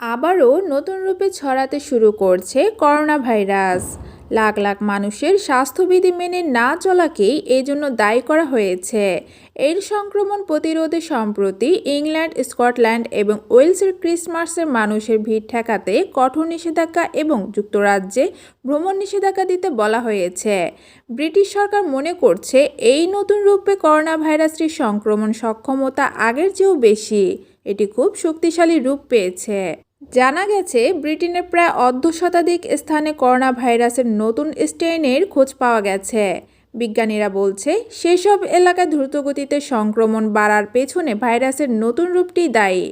আবারও নতুন রূপে ছড়াতে শুরু করছে করোনা ভাইরাস লাখ লাখ মানুষের স্বাস্থ্যবিধি মেনে না চলাকেই এই জন্য দায়ী করা হয়েছে। এর সংক্রমণ প্রতিরোধে সম্প্রতি ইংল্যান্ড, স্কটল্যান্ড এবং ওয়েলসের ক্রিসমাসের মানুষের ভিড় ঠেকাতে কঠোর নিষেধাজ্ঞা এবং যুক্তরাজ্যে ভ্রমণ নিষেধাজ্ঞা দিতে বলা হয়েছে। ব্রিটিশ সরকার মনে করছে এই নতুন রূপে করোনা ভাইরাসটির সংক্রমণ সক্ষমতা আগের চেয়েও বেশি। এটি খুব শক্তিশালী রূপ পেয়েছে। জানা গেছে, ব্রিটেনের প্রায় অর্ধ শতাধিক স্থানে করোনা ভাইরাসের নতুন স্ট্রেনের খোঁজ পাওয়া গেছে। বিজ্ঞানীরা বলছে, সেসব এলাকায় দ্রুতগতিতে সংক্রমণ বাড়ার পেছনে ভাইরাসের নতুন রূপটি দায়ী।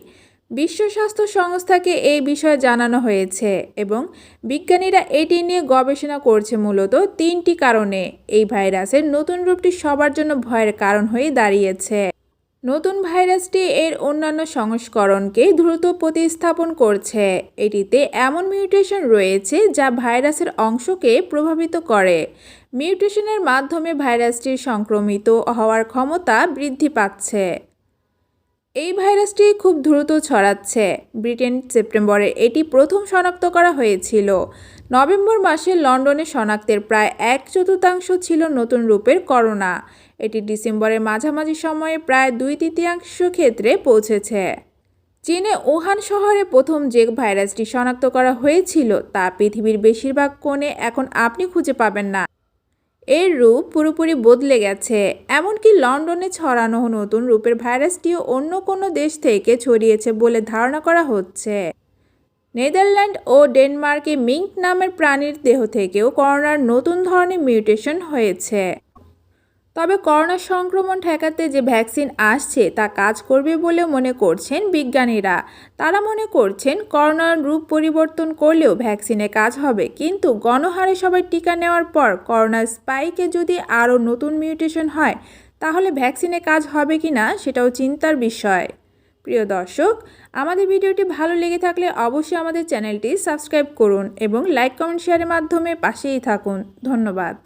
বিশ্ব স্বাস্থ্য সংস্থাকে এই বিষয়ে জানানো হয়েছে এবং বিজ্ঞানীরা এটি নিয়ে গবেষণা করছে মূলত তিনটি কারণে। এই ভাইরাসের নতুন রূপটি সবার জন্য ভয়ের কারণ হয়ে দাঁড়িয়েছে। নতুন ভাইরাসটি এর অন্যান্য সংস্করণকে দ্রুত প্রতিস্থাপন করছে। এটিতে এমন মিউটেশন রয়েছে যা ভাইরাসের অংশকে প্রভাবিত করে। মিউটেশনের মাধ্যমে ভাইরাসটির সংক্রমিত হওয়ার ক্ষমতা বৃদ্ধি পাচ্ছে। এই ভাইরাসটি খুব দ্রুত ছড়াচ্ছে। ব্রিটেন সেপ্টেম্বরে এটি প্রথম শনাক্ত করা হয়েছিল। নভেম্বর মাসে লন্ডনে শনাক্তের প্রায় এক চতুর্থাংশ ছিল নতুন রূপের করোনা। এটি ডিসেম্বরের মাঝামাঝি সময়ে প্রায় দুই তৃতীয়াংশ ক্ষেত্রে পৌঁছেছে। চীনে উহান শহরে প্রথম যে ভাইরাসটি শনাক্ত করা হয়েছিল, তা পৃথিবীর বেশিরভাগ কোণে এখন আপনি খুঁজে পাবেন না। এর রূপ পুরোপুরি বদলে গেছে। এমনকি লন্ডনে ছড়ানো নতুন রূপের ভাইরাসটিও অন্য কোনো দেশ থেকে ছড়িয়েছে বলে ধারণা করা হচ্ছে। নেদারল্যান্ড ও ডেনমার্কে মিঙ্ক নামের প্রাণীর দেহ থেকেও করোনার নতুন ধরনের মিউটেশন হয়েছে। তবে করোনা সংক্রমণ ঠেকাতে যে ভ্যাকসিন আসছে তা কাজ করবে বলে মনে করছেন বিজ্ঞানীরা। তারা মনে করছেন করোনার রূপ পরিবর্তন করলেও ভ্যাকসিনে কাজ হবে, কিন্তু গণহারে সবাই টিকা নেওয়ার পর করোনার স্পাইকে যদি আরও নতুন মিউটেশন হয়, তাহলে ভ্যাকসিনে কাজ হবে কি না সেটাও চিন্তার বিষয়। প্রিয় দর্শক, আমাদের ভিডিওটি ভালো লেগে থাকলে অবশ্যই আমাদের চ্যানেলটি সাবস্ক্রাইব করুন এবং লাইক, কমেন্ট, শেয়ারের মাধ্যমে পাশেই থাকুন। ধন্যবাদ।